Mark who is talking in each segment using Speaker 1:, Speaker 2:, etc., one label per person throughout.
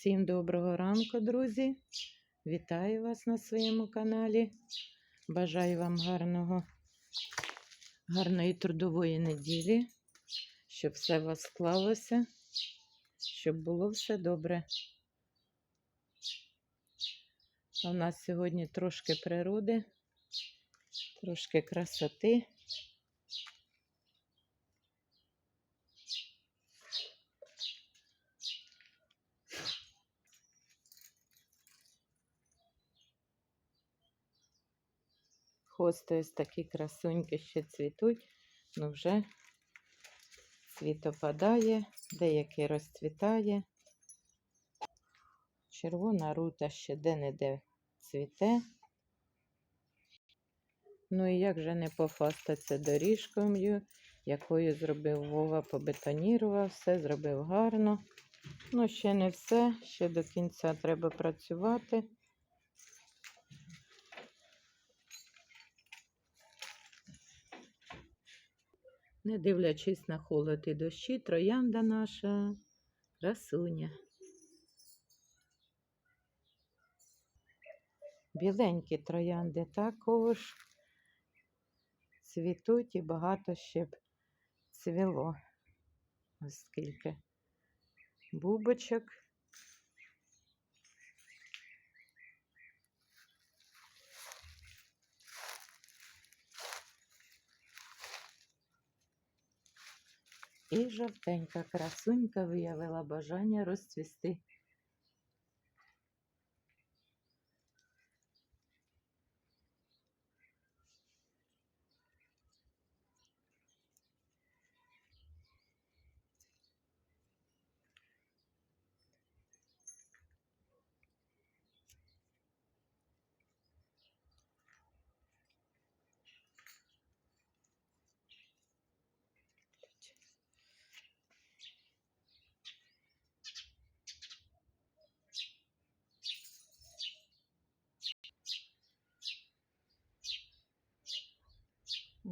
Speaker 1: Всім доброго ранку, друзі! Вітаю вас на своєму каналі. Бажаю вам гарного, гарної трудової неділі, щоб все у вас склалося, щоб було все добре. А в нас сьогодні трошки природи, трошки красоти. Хости ось такі красуньки ще цвітуть, ну вже цвіт опадає, деякий розцвітає. Червона рута ще де-не-де цвіте. Ну і як же не пофастатися доріжкою, якою зробив Вова, побетонірував, все зробив гарно. Ну, ще не все, ще до кінця треба працювати. Не дивлячись на холод і дощі, троянда наша красуня. Біленькі троянди також цвітуть і багато ще б цвіло. Ось скільки бубочок. І жовтенька красунька виявила бажання розцвісти.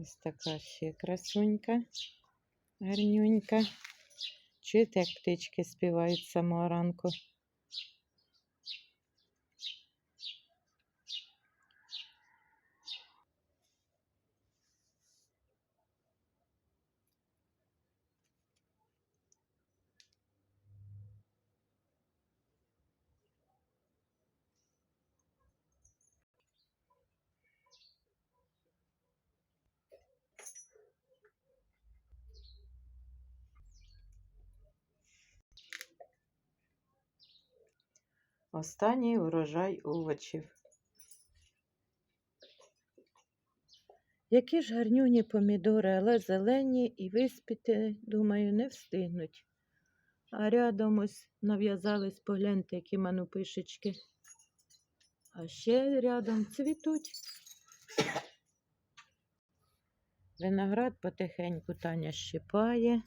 Speaker 1: Ось така ще красунька, гарнюнька. Чуєте, як птички співають з самого ранку? Останній урожай овочів. Які ж гарнюні помідори, але зелені і виспіти, думаю, не встигнуть. А рядом ось нав'язались, погляньте, які манупишечки. А ще рядом цвітуть. Виноград потихеньку Таня щипає,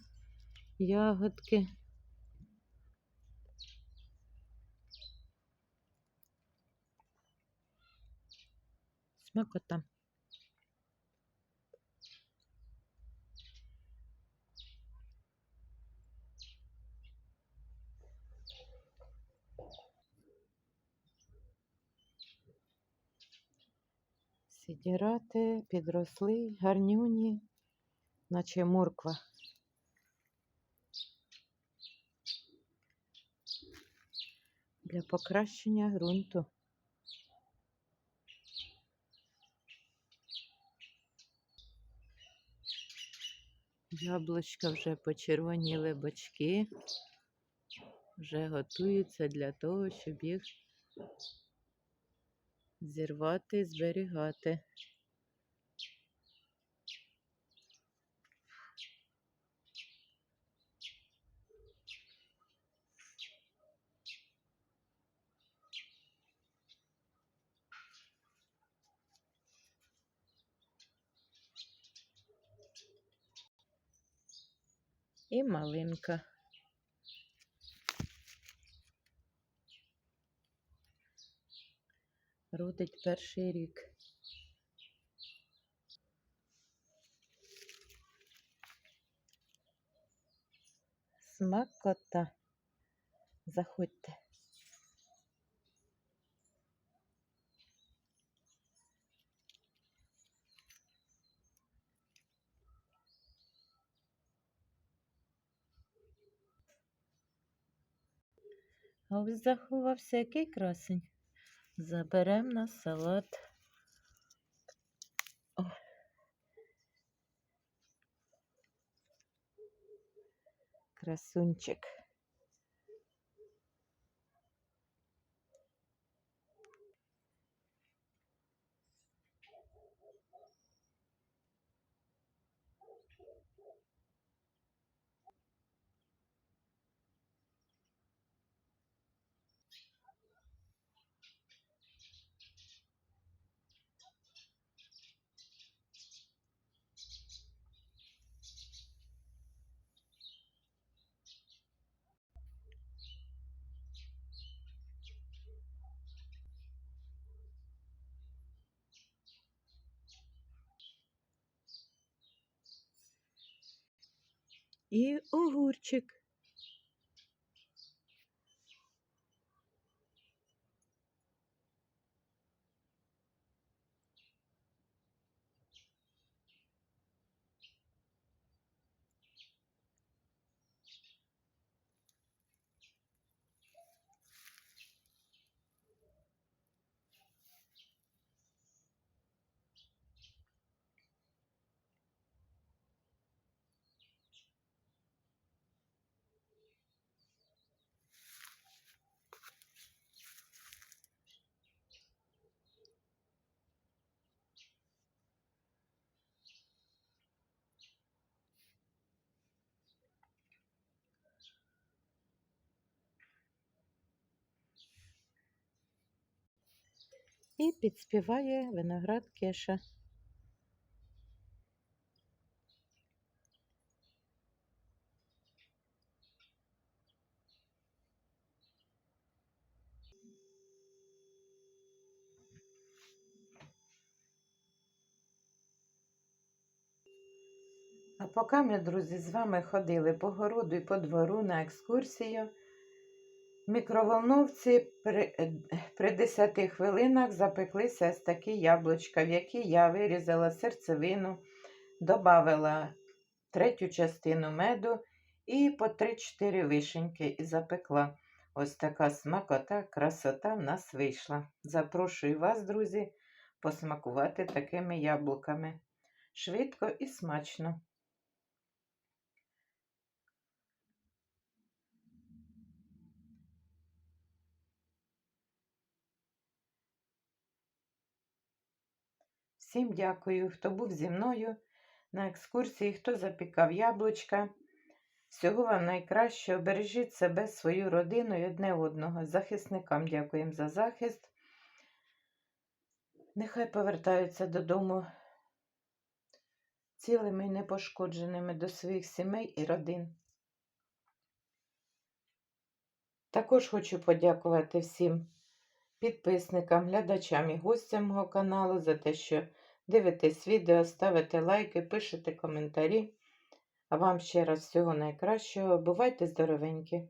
Speaker 1: ягодки. Смакота. Сідірати підросли, гарнюні, наче морква. Для покращення ґрунту. Яблучка вже почервоніли бочки, вже готуються для того, щоб їх зірвати і зберігати. І малинка. Родить перший рік. Смакота. Заходьте. А ось красень. Заберем на салат. О. Красунчик. І огурчик. І підспіває виноград кеша. А поки ми, друзі, з вами ходили по городу і по двору на екскурсію, мікроволновці при, е, при 10 хвилинах запеклися ось такі яблучка, в які я вирізала серцевину, додавала третю частину меду і по 3-4 вишеньки і запекла. Ось така смакота, красота в нас вийшла. Запрошую вас, друзі, посмакувати такими яблуками. Швидко і смачно. Всім дякую, хто був зі мною на екскурсії, хто запікав яблучка. Всього вам найкращого. Бережіть себе, свою родину і одне одного. Захисникам дякуємо за захист. Нехай повертаються додому цілими і непошкодженими до своїх сімей і родин. Також хочу подякувати всім підписникам, глядачам і гостям мого каналу за те, що дивитесь відео, ставите лайки, пишете коментарі. А вам ще раз всього найкращого. Бувайте здоровенькі!